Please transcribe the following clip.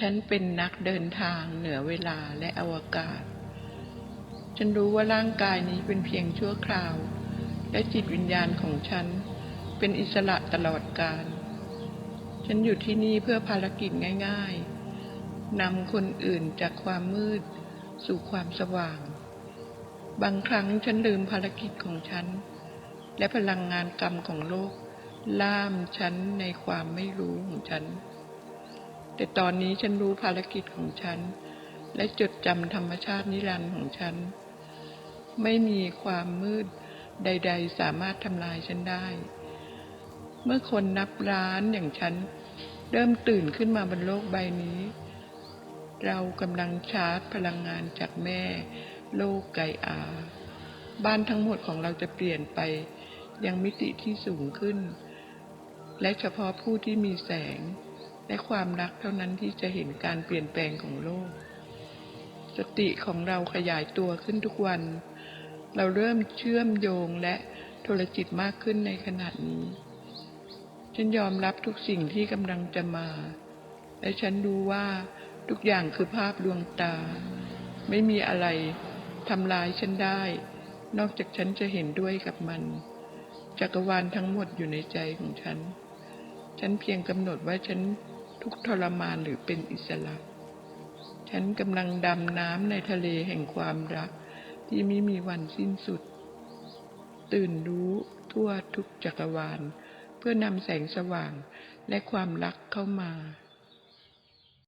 ฉันเป็นนักเดินทางเหนือเวลาและอวกาศ ฉันรู้ว่าร่างกายนี้เป็นเพียงชั่วคราว และจิตวิญญาณของฉันเป็นอิสระตลอดกาล ฉันอยู่ที่นี่เพื่อภารกิจง่ายๆ นำคนอื่นจากความมืดสู่ความสว่าง บางครั้งฉันลืมภารกิจของฉัน และพลังงานกรรมของโลก ล่ามฉันในความไม่รู้ของฉัน แต่ตอนนี้ฉันรู้ภารกิจของฉัน และจดจำธรรมชาตินิรันดร์ของฉัน ไม่มีความมืดใด ๆ สามารถทำลายฉันได้ เมื่อคนนับล้านอย่างฉัน เริ่มตื่นขึ้นมาบนโลกใบนี้ เรากำลังชาร์จพลังงานจากแม่ โลกไกอา บ้านทั้งหมดของเราจะเปลี่ยนไปยังมิติที่สูงขึ้น และเฉพาะผู้ที่มีแสง และความรักเท่านั้นที่จะเห็นการเปลี่ยนแปลงของโลก สติของเราขยายตัวขึ้นทุกวัน เราเริ่มเชื่อมโยงและโทรจิตมากขึ้นในขนาดนี้ ฉันยอมรับทุกสิ่งที่กำลังจะมา และฉันรู้ว่าทุกอย่างคือภาพลวงตา ไม่มีอะไรทำลายฉันได้ นอกจากฉันจะเห็นด้วยกับมัน จักรวาลทั้งหมดอยู่ในใจของฉัน ฉันเพียงกำหนดว่าฉัน ทุกข์ทรมานหรือเป็นอิสระ ฉันกำลังดำน้ำในทะเลแห่งความรัก ที่ไม่มีวันสิ้นสุด ตื่นรู้ทั่วทุกจักรวาล เพื่อนำแสงสว่างและความรักเข้ามา